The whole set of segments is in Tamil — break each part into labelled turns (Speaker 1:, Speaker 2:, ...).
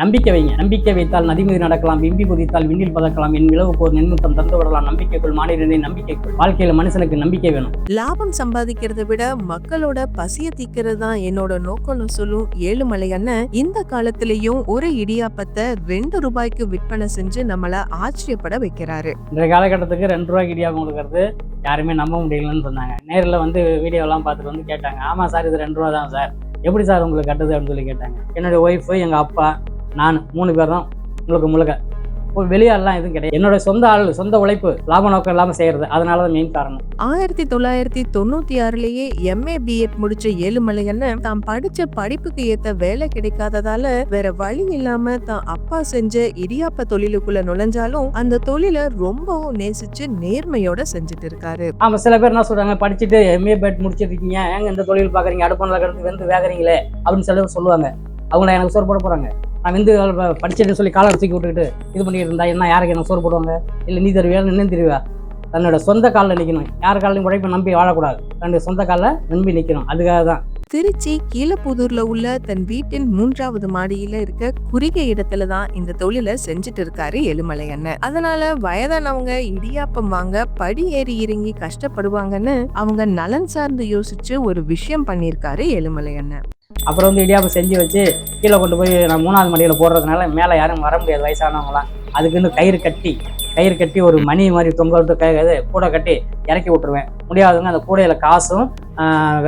Speaker 1: நம்பிக்கை வைங்க. நம்பிக்கை வைத்தால் நதி மீது நடக்கலாம் விம்பி குதித்தால் விண்ணில் பதக்கலாம் என் விளவு போர் நென்முத்தம் தந்து விடலாம் நம்பிக்கைக்குள் மாநிலனை நம்பிக்கைக்குள். வாழ்க்கையில மனுஷனுக்கு நம்பிக்கை வேணும்.
Speaker 2: லாபம் சம்பாதிக்கிறதை விட மக்களோட பசிய தீக்கிறது தான் என்னோட நோக்கம்னு சொல்லும் ஏழுமலை அண்ணன் இந்த காலத்திலயும் ஒரு இடியாப்பத்தை ரெண்டு ரூபாய்க்கு விற்பனை செஞ்சு நம்மள ஆச்சரியப்பட வைக்கிறாரு.
Speaker 1: இன்றைய காலகட்டத்துக்கு ரெண்டு ரூபாய்க்கு இடியாப்பம் கொடுக்கறது யாருமே நம்ப முடியலன்னு சொன்னாங்க. நேரில் வந்து வீடியோலாம் பார்த்துட்டு வந்து கேட்டாங்க. ஆமாம் சார் இது ரெண்டு ரூபா தான் சார். எப்படி சார் உங்களுக்கு கட்டுது அப்படின்னு சொல்லி கேட்டாங்க. என்னுடைய ஒய்ஃபு எங்கள் அப்பா நான் மூணு பேர் தான் முழுக்க முழுக்க. இப்போ வெளியாலாம் எதுவும் கிடையாது. என்னோட சொந்த ஆள் சொந்த உழைப்பு லாப நோக்கம் இல்லாமல் செய்கிறது அதனால தான் மெயின் காரணம்.
Speaker 2: ஆயிரத்தி தொள்ளாயிரத்தி தொண்ணூத்தி ஆறுலயே எம்ஏ பிஎட் முடிச்ச ஏழுமலை அண்ணன் தான் படிச்ச படிப்புக்கு ஏத்த வேலை கிடைக்காததால வேற வழி இல்லாம தான் அப்பா செஞ்ச இடியாப்ப தொழிலுக்குள்ள நுழைஞ்சாலும் அந்த தொழிலை ரொம்பவும் நேசிச்சு நேர்மையோட செஞ்சுட்டு இருக்காரு.
Speaker 1: ஆமாம் சில பேர் என்ன சொல்கிறாங்க படிச்சுட்டு எம்ஏ பேட் முடிச்சிருக்கீங்க. ஏங்க இந்த தொழில் பார்க்குறீங்க? அடுப்பான கிடந்து வந்து வேகறீங்களே? அப்படின்னு சில பேர் சொல்லுவாங்க. அவங்கள எனக்கு சோறு போட போகிறாங்க நான் வந்து படிச்சுட்டு சொல்லி காலர் தூக்கி விட்டுக்கிட்டு இது பண்ணிட்டு இருந்தா என்ன யாருக்கு எனக்கு சோறு போடுவாங்க? இல்லை நீ தருவியா நின்று தருவியா? தன்னோட சொந்த காலில் நிற்கணும் யார் காலையும் உழைப்பை நம்பி வாழக்கூடாது. தன்னுடைய சொந்த காலில் நம்பி நிற்கணும் அதுக்காக தான்.
Speaker 2: திருச்சி கீழப்புதூர்ல உள்ள தன் வீட்டின் மூன்றாவது மாடியில இருக்க குறுகிய இடத்துல தான் இந்த தொழிலை செஞ்சுட்டு இருக்காரு எலுமலை அண்ணன். அதனால வயதானவங்க இடியாப்பம் வாங்க படி ஏறி இறங்கி கஷ்டப்படுவாங்கன்னு அவங்க நலன் சார்ந்து யோசிச்சு ஒரு விஷயம் பண்ணியிருக்காரு எலுமலை அண்ணன்.
Speaker 1: அப்புறம் வந்து இடியாப்பை செஞ்சு வச்சு கீழே கொண்டு போய் நான் மூணாவது மடியில் போடுறதுனால மேலே யாரும் வர முடியாது வயசானவங்களாம். அதுக்குன்னு கயிறு கட்டி கயிறு கட்டி ஒரு மணி மாதிரி தொங்க விட்டு இது கூடை கட்டி இறக்கி விட்டுருவேன். முடியாதவங்க அந்த கூடையில் காசும்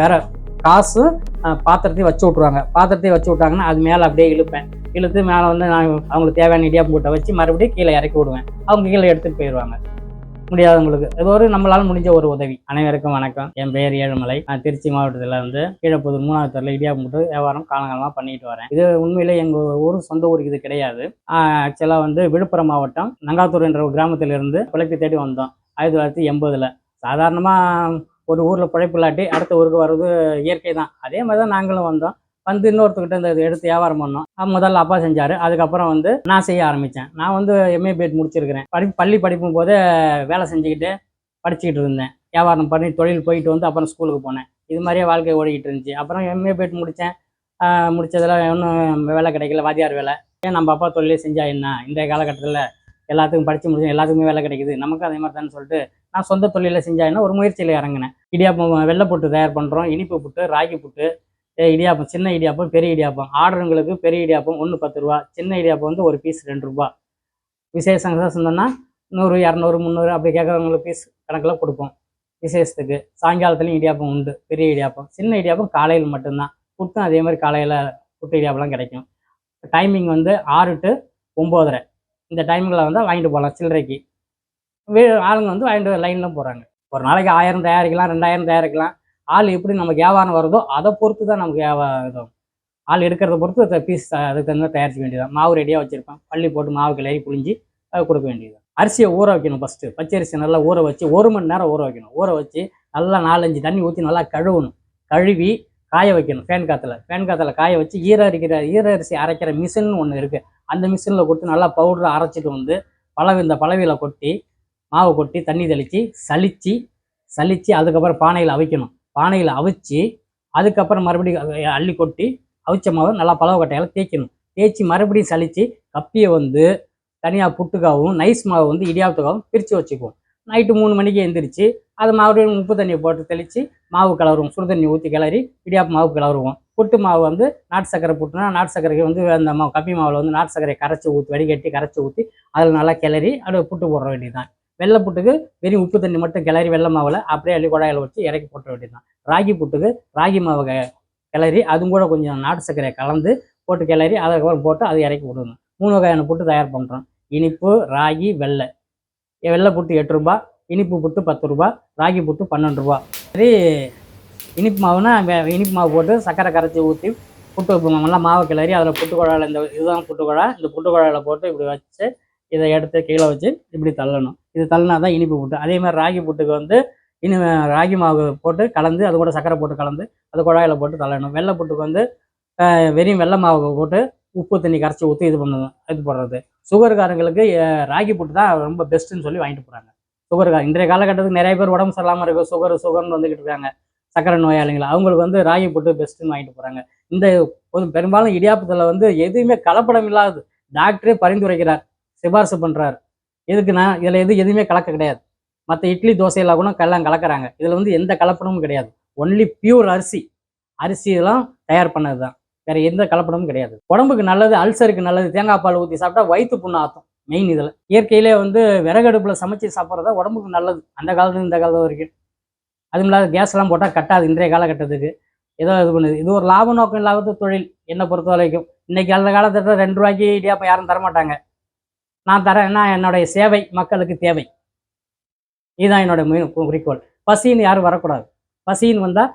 Speaker 1: வேற காசும் பாத்திரத்தையும் வச்சு விட்ருவாங்க பாத்திரத்தையும் வச்சு விட்டாங்கன்னா அது மேலே அப்படியே இழுப்பேன். இழுத்து மேலே வந்து நான் அவங்களுக்கு தேவையான இடியாப்பு கூட்டை வச்சு மறுபடியும் கீழே இறக்கி விடுவேன். அவங்க கீழே எடுத்துகிட்டு போயிடுவாங்க முடியாதவங்களுக்கு. இது ஒரு நம்மளால முடிஞ்ச ஒரு உதவி. அனைவருக்கும் வணக்கம். என் பெயர் ஏழுமலை. நான் திருச்சி மாவட்டத்தில் வந்து கீழப்புதூர் மூணாவது தெருல இடியா போட்டு வியாபாரம் காலங்காலமாக பண்ணிட்டு வரேன். இது உண்மையில் எங்கள் ஊர் சொந்த ஊருக்கு இது கிடையாது. ஆக்சுவலாக வந்து விழுப்புரம் மாவட்டம் நங்காத்தூர் என்ற ஒரு கிராமத்திலிருந்து பிழைப்பு தேடி வந்தோம். ஆயிரத்தி தொள்ளாயிரத்தி எண்பதில். சாதாரணமாக ஒரு ஊரில் பிழைப்பு இல்லாட்டி அடுத்த ஊருக்கு வர்றது இயற்கை தான். அதே மாதிரி தான் நாங்களும் வந்தோம். வந்து இன்னொருத்தர்கிட்ட இந்த எடுத்து வியாபாரம் பண்ணோம். முதல்ல அப்பா செஞ்சார். அதுக்கப்புறம் வந்து நான் செய்ய ஆரம்பித்தேன் நான் வந்து எம்ஏ பிஎட் முடிச்சிருக்கிறேன். படி பள்ளி படிக்கும் போதே வேலை செஞ்சுக்கிட்டு படிச்சுக்கிட்டு இருந்தேன். வியாபாரம் பண்ணி தொழில் போயிட்டு வந்து அப்புறம் ஸ்கூலுக்கு போனேன். இது மாதிரியே வாழ்க்கை ஓடிக்கிட்டு இருந்துச்சு. அப்புறம் எம்ஏ பிஎட் முடித்தேன் முடித்ததில் ஒன்றும் வேலை கிடைக்கல வாத்தியார் வேலை. ஏன் நம்ம அப்பா தொழிலே செஞ்சா என்ன? இன்றைய காலகட்டத்தில் எல்லாத்துக்கும் படித்து முடிச்சு எல்லாத்துக்குமே வேலை கிடைக்குது. நமக்கும் அதே மாதிரி தானே சொல்லிட்டு நான் சொந்த தொழிலில் செஞ்சா என்ன? ஒரு முயற்சியில் இறங்கினேன். இடியாப்பம் வெள்ளை புட்டு தயார் பண்ணுறோம் இனிப்பு புட்டு ராகி புட்டு இடியாப்பம் சின்ன இடியாப்பம் பெரிய இடியாப்பம். ஆர்டருங்களுக்கு பெரிய இடியாப்பம் ஒன்று பத்து ரூபா. சின்ன இடியாப்பம் வந்து ஒரு பீஸ் ரெண்டு ரூபா. விசேஷம் சொன்னோன்னா நூறு இரநூறு முந்நூறு அப்படி கேட்குறவங்களுக்கு பீஸ் கணக்கில் கொடுப்போம். விசேஷத்துக்கு. சாயங்காலத்துலேயும் இடியாப்பம் உண்டு. பெரிய இடியாப்பம். சின்ன இடியாப்பம் காலையில் மட்டும்தான். புட்டும் அதே மாதிரி காலையில் புட்டு இடியாப்பெல்லாம் கிடைக்கும். டைமிங் வந்து ஆறு டு ஒம்போதரை. இந்த டைமிங்கில் வந்து வாங்கிட்டு போகலாம் சில்லறைக்கு. வே ஆளுங்க வந்து வாங்கிட்டு லைனில் போகிறாங்க ஒரு நாளைக்கு ஆயிரம் தயாரிக்கலாம் ரெண்டாயிரம் தயாரிக்கலாம். ஆள் எப்படி நமக்கு வியாபாரம் வருதோ அதை பொறுத்து தான் நமக்கு வியாபாரம் இதுவும் ஆள் எடுக்கிறத பொறுத்து பீஸ் அதுக்கு தகுந்த தயாரிக்க வேண்டியதான் மாவு ரெடியாக வச்சுருப்பேன். பள்ளி போட்டு மாவு கிளறி புழிஞ்சு கொடுக்க வேண்டியது அரிசியை ஊற வைக்கணும் ஃபஸ்ட்டு பச்சரிசி நல்லா ஊற வச்சு ஒரு மணி நேரம் ஊற வைக்கணும். ஊற வச்சு நல்லா நாலஞ்சு தண்ணி ஊற்றி நல்லா கழுவணும். கழுவி காய வைக்கணும். ஃபேன் காற்றுல ஃபேன் காற்றுல காய வச்சு ஈர அரிக்கிற ஈர அரிசி அரைக்கிற மிஷின் ஒன்று இருக்குது அந்த மிஷினில் கொடுத்து நல்லா பவுடரை அரைச்சிட்டு வந்து பழவி இந்த பழவியில் கொட்டி மாவு கொட்டி தண்ணி தெளித்து சளிச்சு சளிச்சு அதுக்கப்புறம் பானையில் அவிக்கணும். பானையில் அவிச்சு அதுக்கப்புறம் மறுபடியும் அள்ளி கொட்டி அவிச்ச மாவை நல்லா பழவ கட்டையால் தேய்க்கணும். தேய்ச்சி மறுபடியும் சளிச்சு கப்பியை வந்து தனியாக புட்டுக்காகவும் நைஸ் மாவு வந்து இடியாப்பத்துக்காகவும் பிரித்து வச்சுக்குவோம். நைட்டு மூணு மணிக்கு எந்திரிச்சு அது மறுபடியும் உப்பு தண்ணியை போட்டு தெளித்து மாவு கிளறுவோம் சுடு தண்ணி ஊற்றி கிளறி இடியாப்பு மாவு கிளறுவோம் புட்டு மாவு வந்து நாட்டு சக்கரை புட்டுனா நாட்டு சக்கரைக்கு வந்து அந்த மாவு கப்பி மாவில் வந்து நாட்டு சக்கரையை கரைச்சி ஊற்றி வடிகட்டி கரைச்சி ஊற்றி அதில் நல்லா கிளறி அப்படியே புட்டு போட வேண்டியதுதான். வெள்ளை புட்டுக்கு வெறும் உப்பு தண்ணி மட்டும் கிளறி வெள்ளை மாவில் அப்படியே அள்ளி குழாயில் வச்சு இறக்கி போட்ட வேண்டியதுதான். ராகி புட்டுக்கு ராகி மாவை க- கிளறி அதுவும் கூட கொஞ்சம் நாட்டு சர்க்கரை கலந்து போட்டு கிளறி அதுக்கப்புறம் போட்டு அதை இறக்கி விடணும் மூணு வகையான புட்டு தயார் பண்ணுறோம் இனிப்பு ராகி வெள்ளை. வெள்ளை புட்டு எட்டு ரூபா இனிப்பு புட்டு பத்து ரூபா ராகி புட்டு பன்னெண்டு ரூபா. சரி இனிப்பு மாவுனா இனிப்பு மாவு போட்டு சர்க்கரை கரைச்சி ஊற்றி புட்டு வைப்போம். நல்லா மாவை கிளறி அதில் புட்டு குழாயில் இந்த இதுதான் புட்டு குழா. இந்த புட்டு குழாயில் போட்டு இப்படி வச்சு இதை எடுத்து கீழே வச்சு இப்படி தள்ளணும். இது தள்ளினா தான் இனிப்பு புட்டு அதே மாதிரி ராகி புட்டுக்கு வந்து இனி ராகி மாவு போட்டு கலந்து அது கூட சக்கரை போட்டு கலந்து அது குழாயில் போட்டு தள்ளணும். வெள்ளை புட்டுக்கு வந்து வெறும் வெள்ளை மாவு போட்டு உப்பு தண்ணி கரைச்சி ஊற்றி இது பண்ணணும் இது போடுறது. சுகர்காரங்களுக்கு ராகி புட்டு தான் ரொம்ப பெஸ்ட்டுன்னு சொல்லி வாங்கிட்டு போகிறாங்க சுகர்கார இன்றைய காலகட்டத்துக்கு நிறைய பேர் உடம்பு சரியில்லாமல் இருக்குது சுகர் சுகர்னு வந்துக்கிட்டு இருக்காங்க. சக்கரை நோயாளிகள் அவங்களுக்கு வந்து ராகி புட்டு பெஸ்ட்டுன்னு வாங்கிட்டு போகிறாங்க இந்த பொது பெரும்பாலும் இடியாப்பத்தில் வந்து எதுவுமே கலப்படம் இல்லாதது டாக்டரே பரிந்துரைக்கிறார். சிபாரிசு பண்ணுறாரு எதுக்குன்னா இதில் எது எதுவுமே கலக்க கிடையாது. மற்ற இட்லி தோசையெல்லாம் கூட எல்லாம் கலக்கிறாங்க. இதில் வந்து எந்த கலப்படமும் கிடையாது. ஒன்லி பியூர் அரிசி. அரிசி இதெல்லாம் தயார் பண்ணது தான் வேற எந்த கலப்படமும் கிடையாது. உடம்புக்கு நல்லது அல்சருக்கு நல்லது தேங்காய் பால் ஊற்றி சாப்பிட்டா வயிற்று புண்ணு ஆற்றும் மெயின் இதில். இயற்கையிலே வந்து விறகடுப்பில் சமைச்சு சாப்பிட்றதா உடம்புக்கு நல்லது. அந்த காலத்துல இந்த காலத்து வரைக்கும். அதுவும் இல்லாத கேஸ்லாம் போட்டால் கட்டாது இன்றைய காலகட்டத்துக்கு. ஏதோ இது பண்ணுது. இது ஒரு லாப நோக்கம் இல்லாத தொழில் என்னை பொறுத்த வரைக்கும் இன்னைக்கு அந்த காலத்தில் ரெண்டு ரூபாய்க்கு இடியாப்பம் யாரும் தரமாட்டாங்க. நான் தரேன் நான் என்னுடைய சேவை மக்களுக்கு தேவை. இதுதான் என்னோட மெயின் குறிக்கோள். பசின்னு யாரும் வரக்கூடாது. பசின்னு வந்தால்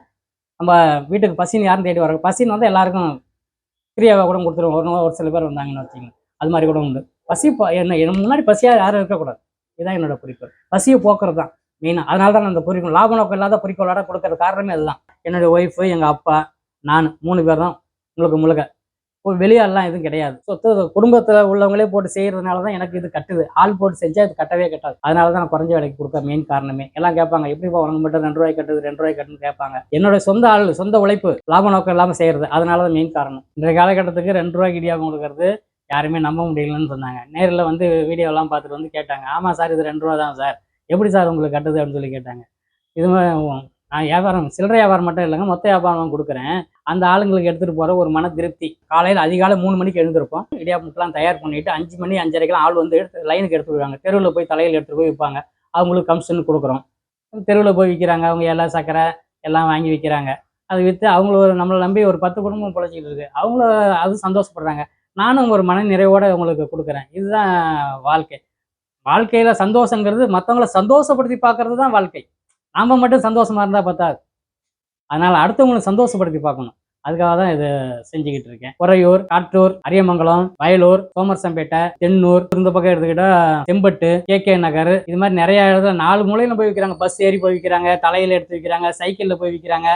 Speaker 1: நம்ம வீட்டுக்கு பசின்னு யாரும் தேடி வர பசின்னு வந்தால் எல்லாருக்கும் ஃப்ரீயாக கூட கொடுத்துருவோம். ஒரு சில பேர் வந்தாங்கன்னு வச்சுக்கோங்க. அது மாதிரி கூட உண்டு. பசி ப- என்ன முன்னாடி பசியாக யாரும் இருக்கக்கூடாது. இதுதான் என்னோட குறிக்கோள். பசியை போக்குறது தான் மெயினாக அதனால தான் நான் அந்த குறிக்கோள் லாப நோக்கம் இல்லாத குறிக்கோளோட கொடுக்குற காரணமே அதுதான் என்னுடைய ஒய்ஃபு எங்கள் அப்பா நான் மூணு பேர் தான். முழுக்க முழுக்க இப்போ எதுவும் கிடையாது. சொத்து குடும்பத்தில் உள்ளவங்களே போட்டு செய்யறதுனால தான் எனக்கு இது கட்டுது. ஆள் போட்டு செஞ்சால் இது கட்டவே கட்டாது. அதனால தான் நான் குறைஞ்ச விலைக்கு கொடுக்க மெயின் காரணமே. எல்லாம் கேட்பாங்க எப்படிப்பா உனக்கு மட்டும் ரெண்டு ரூபாய் கட்டுது ரெண்டு ரூபாய் கட்டுன்னு கேட்பாங்க. என்னோட சொந்த ஆள் சொந்த உழைப்பு லாப நோக்கம் இல்லாமல் செய்கிறது அதனால தான் மெயின் காரணம். இன்றைய காலகட்டத்துக்கு ரெண்டு ரூபாய்க்கு இடியாப்பம் கொடுக்கறது யாருமே நம்ப முடியலன்னு சொன்னாங்க. நேரில் வந்து வீடியோலாம் பார்த்துட்டு வந்து கேட்டாங்க ஆமாம் சார் இது ரெண்டு ரூபா தான் சார். எப்படி சார் உங்களுக்கு கட்டுது? அப்படின்னு சொல்லி கேட்டாங்க. இது மாதிரி நான் வியாபாரம் சில்லறை வியாபாரம் மட்டும் இல்லைங்க மொத்த வியாபாரம் கொடுக்குறேன். அந்த ஆளுங்களுக்கு எடுத்துகிட்டு போகிற ஒரு மன திருப்தி. காலையில் அதிகாலை மூணு மணிக்கு எழுந்திருப்போம். இடியாப்பம்லாம் தயார் பண்ணிட்டு அஞ்சு மணி அஞ்சரைக்கெல்லாம் ஆள் வந்து எடுத்து லைனுக்கு எடுத்து போயிடுவாங்க. தெருவில் போய் தலையில் எடுத்துகிட்டு போய் விற்பாங்க. அவங்களுக்கு கமிஷன் கொடுக்குறோம். தெருவில் போய் விற்கிறாங்க. அவங்க எல்லாம் சக்கரை எல்லாம் வாங்கி விற்கிறாங்க. அது விற்று அவங்கள ஒரு நம்மளை நம்பி ஒரு பத்து குடும்பம் பிழைச்சிக்கிட்டு இருக்குது அவங்கள அது சந்தோஷப்படுறாங்க. நானும் ஒரு மன நிறைவோடு அவங்களுக்கு கொடுக்குறேன். இதுதான் வாழ்க்கை. வாழ்க்கையில் சந்தோஷங்கிறது மற்றவங்கள சந்தோஷப்படுத்தி பார்க்கறது தான் வாழ்க்கை. நாம் மட்டும் சந்தோஷமாக இருந்தால் பத்தாது. அதனால் அடுத்தவங்களை சந்தோஷப்படுத்தி பார்க்கணும். அதுக்காக தான் இதை செஞ்சுக்கிட்டு இருக்கேன். உறையூர் காட்டூர் அரியமங்கலம் வயலூர் சோமர்சம்பேட்டை தென்னூர் இந்த பக்கம் எடுத்துக்கிட்டா செம்பட்டு கே கே நகர் இது மாதிரி நிறைய இடத்துல நாலு மூலையில போய் விற்கிறாங்க பஸ் ஏறி போய் விற்கிறாங்க தலையில எடுத்து விற்கிறாங்க சைக்கிள்ல போய் விற்கிறாங்க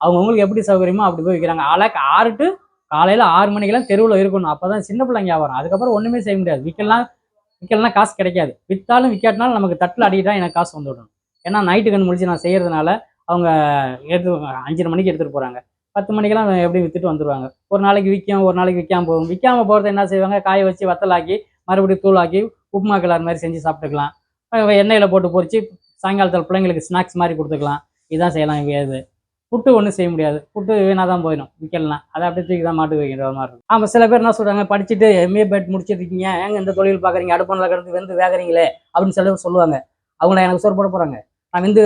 Speaker 1: அவங்கவுங்களுக்கு எப்படி சௌகரியமோ அப்படி போய் விற்கிறாங்க ஆளாக்கு ஆறு டு காலையில ஆறு மணிக்கெல்லாம் தெருவில் இருக்கணும். அப்பதான் சின்ன பிள்ளைங்க வியாபாரம். அதுக்கப்புறம் ஒண்ணுமே செய்ய முடியாது. விற்கலாம் விற்கலாம் காசு கிடைக்காது. விற்றாலும் விற்காட்டினாலும் நமக்கு தட்டில் அடிக்கிட்டா எனக்கு காசு வந்து விடணும் ஏன்னா நைட்டு கண் முடிச்சு நான் செய்யறதுனால அவங்க எடுத்து அஞ்சரை மணிக்கு எடுத்துட்டு போறாங்க. பத்து மணிக்கெல்லாம் எப்படி விற்றுட்டு வந்துருவாங்க. ஒரு நாளைக்கு விற்கும் ஒரு நாளைக்கு விற்காம போகும். விற்காம போகிறத என்ன செய்வாங்க? காய வச்சு வத்தலாக்கி மறுபடியும் தூளாக்கி உப்புமா கிளார் மாதிரி செஞ்சு சாப்பிட்டுக்கலாம். எண்ணெயில் போட்டு பொறிச்சு சாயங்காலத்தில் பிள்ளைங்களுக்கு ஸ்நாக்ஸ் மாதிரி கொடுத்துக்கலாம். இதான் செய்யலாம் இது. புட்டு ஒன்றும் செய்ய முடியாது. புட்டு வீணாக தான் போயிடும். விற்கலாம் அதை அப்படியே தூக்கி தான் மாட்டு வைக்கிற மாதிரி இருக்கும். ஆமாம் சில பேர் என்ன சொல்கிறாங்க படிச்சுட்டு எம்ஏ பேட் முடிச்சிருக்கீங்க ஏங்க இந்த தொழில் பார்க்குறீங்க அடுப்பணில் கிடந்து வெந்து வேகிறீங்களே அப்படின்னு சில சொல்லுவாங்க. அவங்கள எனக்கு சோறு போட போகிறாங்க நான் வந்து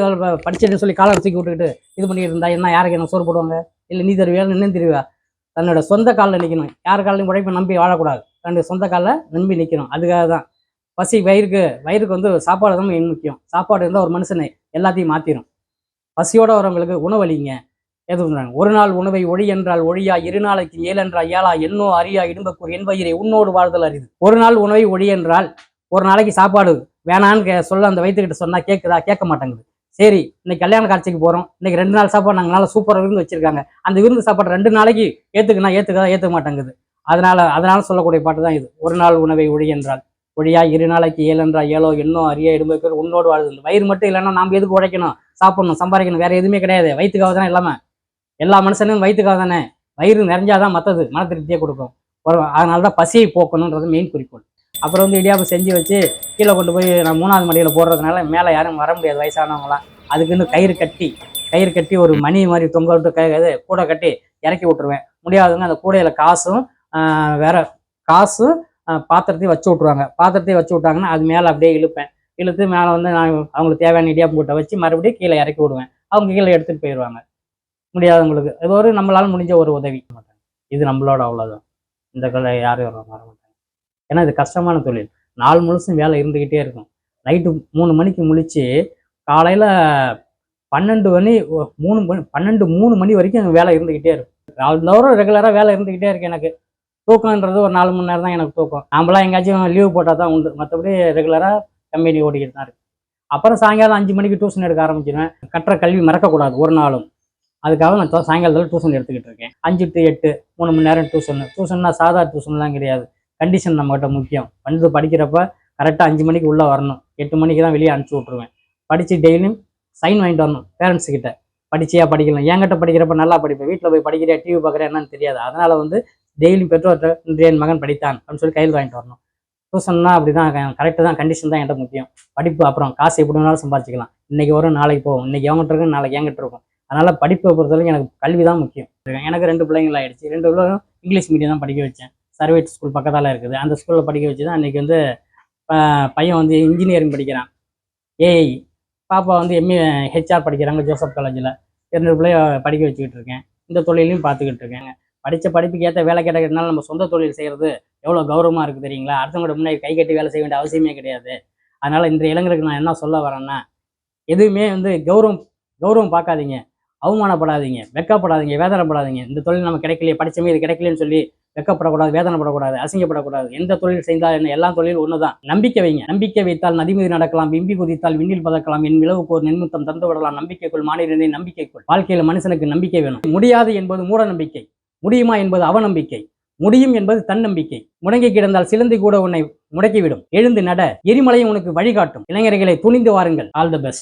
Speaker 1: படிச்சுட்டு சொல்லி காலர் தூக்கி விட்டுக்கிட்டு இது பண்ணிட்டு இருந்தா என்ன யாருக்கு எனக்கு சோறு போடுவாங்க? இல்லை நீ தருவியா நின்று தருவியா? தன்னோட சொந்த காலில் நிற்கணும் யார் காலையும் உழைப்பை நம்பி வாழக்கூடாது. தன்னுடைய சொந்த காலில் நம்பி நிற்கணும் அதுக்காக தான். பசி வயிறுக்கு வயிறுக்கு வந்து சாப்பாடு தான் முக்கியம். சாப்பாடு இருந்தால் ஒரு மனுஷனை எல்லாத்தையும் மாற்றிடும் பசியோட வரவங்களுக்கு உணவளிங்க எது பண்ணுறாங்க ஒரு நாள் உணவை ஒழி என்றால் ஒழியா இரு நாளைக்கு ஏழென்றால் ஏழா எண்ணோ அரியா இடும்பக்கூர் என் வயிறை உன்னோடு வாழ்தல் அரிது. ஒரு நாள் உணவை ஒழி என்றால் ஒரு நாளைக்கு சாப்பாடு வேணான்னு கே- சொல்ல அந்த வயிற்றுக்கிட்ட சொன்னால் கேட்குதா கேட்க மாட்டேங்குது. சரி இன்னைக்கு கல்யாண காட்சிக்கு போகிறோம் இன்னைக்கு ரெண்டு நாள் சாப்பாடு நாங்கள் நல்லா சூப்பராக விருந்து வச்சிருக்காங்க. அந்த விருந்து சாப்பாடு ரெண்டு நாளைக்கு ஏற்றுக்குன்னா ஏத்துக்கதா ஏற்றுக்க மாட்டேங்குது. அதனால அதனால சொல்லக்கூடிய பாட்டு தான் இது. ஒரு நாள் உணவை ஒழி என்றால். ஒழியா இரு நாளைக்கு ஏழென்றா ஏழோ இன்னும் அரிய இடும்பக்கூர் உன்னோடு வாழுது இந்த வயிறு மட்டும் இல்லைன்னா நாம் எதுக்கு உழைக்கணும்? சாப்பிடணும் சம்பாதிக்கணும் வேற எதுவுமே கிடையாது. வயிற்றுக்காக தானே எல்லாமே. எல்லா மனுஷனும் வயிற்றுக்காக தானே. வயிறு நிறைஞ்சாதான் மற்றது மன திருப்தியை கொடுக்கும். ஒரு அதனால தான் பசியை போக்கணுன்றது மெயின் குறிக்கோள். அப்புறம் வந்து இடியாப்பம் செஞ்சு வச்சு கீழே கொண்டு போய் நான் மூணாவது மடியில் போடுறதுனால மேலே யாரும் வர முடியாது வயசானவங்களாம் அதுக்குன்னு கயிறு கட்டி கயிறு கட்டி ஒரு மணி மாதிரி தொங்க விட்டு க இது கூடை கட்டி இறக்கி விட்டுருவேன். முடியாதவங்க அந்த கூடையில் காசும் வேற காசும் பாத்திரத்தையும் வச்சு விட்ருவாங்க பாத்திரத்தையும் வச்சு விட்டாங்கன்னா அது மேலே அப்படியே இழுப்பேன். இழுத்து மேலே வந்து நான் அவங்களுக்கு தேவையான இடியாப்பம் கூட்டை வச்சு மறுபடியும் கீழே இறக்கி விடுவேன். அவங்க கீழே எடுத்துகிட்டு போயிடுவாங்க முடியாதவங்களுக்கு. இது ஒரு நம்மளால முடிஞ்ச ஒரு உதவி. இது நம்மளோட அவ்வளோதான் இந்த கலை யாரும் வர மாட்டாங்க. ஏன்னா இது கஷ்டமான தொழில். நாலு முழுசும் வேலை இருந்துக்கிட்டே இருக்கும். நைட்டு மூணு மணிக்கு முழிச்சு காலையில் பன்னெண்டு மணி மூணு மணி பன்னெண்டு மூணு மணி வரைக்கும் எனக்கு வேலை இருந்துக்கிட்டே இருக்கும். நாள்தோறும் ரெகுலராக வேலை இருந்துக்கிட்டே இருக்கு எனக்கு. தூக்கம்ன்றது ஒரு நாலு மணி நேரம் தான் எனக்கு தூக்கம். நாமளாம் எங்கேயாச்சும் லீவ் போட்டால் தான் உண்டு மற்றபடி ரெகுலராக கம்பெனி ஓடிக்கிட்டு தான் இருக்கு. அப்புறம் சாயங்காலம் அஞ்சு மணிக்கு டியூஷன் எடுக்க ஆரம்பிச்சிடுவேன் கற்ற கல்வி மறக்கக்கூடாது ஒரு நாளும். அதுக்காக நான் சாயங்காலத்தில் டியூஷன் எடுத்துக்கிட்டு இருக்கேன். அஞ்சு டு எட்டு மூணு மணி நேரம் டியூஷன் டியூஷன்னா சாதா டியூஷன்லாம் கிடையாது. கண்டிஷன் நம்மகிட்ட முக்கியம். வந்து படிக்கிறப்ப கரெக்டாக அஞ்சு மணிக்கு உள்ளே வரணும். எட்டு மணிக்கு தான் வெளியே அனுப்பிச்சி விட்ருவேன் படித்து டெய்லியும் சைன் வாங்கிட்டு வரணும் பேரண்ட்ஸ் கிட்ட. படிச்சியா படிக்கலாம் என்கிட்ட படிக்கிறப்ப நல்லா படிப்பேன். வீட்டில் போய் படிக்கிறியா டிவி பார்க்குறியா என்னன்னு தெரியாது. அதனால் வந்து டெய்லியும் பெற்றோர்கிட்ட இன்று என் மகன் படித்தான் அப்படின்னு சொல்லி கையில் வாங்கிட்டு வரணும். டியூஷன்னா அப்படி தான் கரெக்டு தான் கண்டிஷன் தான் என்கிட்ட முக்கியம். படிப்பு அப்புறம் காசு எப்படி வேணாலும் சம்பாதிச்சிக்கலாம். இன்றைக்கி வரும் நாளைக்கு போகும். இன்னைக்கு அவங்ககிட்ட இருக்கும் நாளைக்கு என்கிட்ட இருக்கும். அதனால் படிப்பை பொறுத்தவரைக்கும் எனக்கு கல்வி தான் முக்கியம். எனக்கு ரெண்டு பிள்ளைங்கள ஆயிடுச்சு. ரெண்டு பிள்ளைங்களும் இங்கிலீஷ் மீடியம் தான் படிக்க வச்சேன். சர்வேட் ஸ்கூல் பக்கத்தால் இருக்குது. அந்த ஸ்கூலில் படிக்க வச்சு தான் அன்றைக்கி வந்து ப- பையன் வந்து இன்ஜினியரிங் படிக்கிறான். ஏஐ பாப்பா வந்து எம்ஏ ஹெச்ஆர் படிக்கிறாங்க ஜோசப் காலேஜில் இரண்டு பிள்ளைய படிக்க வச்சுக்கிட்டு இருக்கேன். இந்த தொழிலையும் பார்த்துக்கிட்டு இருக்கேங்க. படித்த படிப்புக்கு ஏற்ற வேலை கிடைக்கிறதுனால நம்ம சொந்த தொழில் செய்கிறது எவ்வளோ கௌரவமாக இருக்குது தெரியுங்களா? அடுத்தவங்களோட முன்னாடி கை கட்டி வேலை செய்ய வேண்டிய அவசியமே கிடையாது. அதனால் இந்த இளைஞருக்கு நான் என்ன சொல்ல வரேன்னா எதுவுமே வந்து கௌரவம் கௌரவம் பார்க்காதீங்க. அவமானப்படாதீங்க. வெக்கப்படாதீங்க வேதனைப்படாதீங்க. இந்த தொழில் நம்ம கிடைக்கலையே படித்தமே இது கிடைக்கலன்னு சொல்லி வெக்கப்படக்கூடாது வேதனைப்படக்கூடாது அசிங்கப்படக்கூடாது. எந்த தொழில் செய்தால் என்ன? எல்லா தொழிலும் ஒண்ணுதான். நம்பிக்கை வைங்க. நம்பிக்கை வைத்தால் நதிமீது நடக்கலாம் விம்பி குதித்தால் விண்ணில் பதக்கலாம் என் விளவுக்கு ஒரு நென்முத்தம் தந்து விடலாம் நம்பிக்கைக்குள் மாநிலனை நம்பிக்கைக்குள். வாழ்க்கையில் மனுஷனுக்கு நம்பிக்கை வேணும். முடியாது என்பது மூட நம்பிக்கை. முடியுமா என்பது அவநம்பிக்கை. முடியும் என்பது தன்னம்பிக்கை. முடங்கி கிடந்தால் சிலந்தி கூட உன்னை முடக்கிவிடும். எழுந்து நட. எரிமலையும் உனக்கு வழிகாட்டும். இளைஞர்களை துணிந்து வாருங்கள். All the best.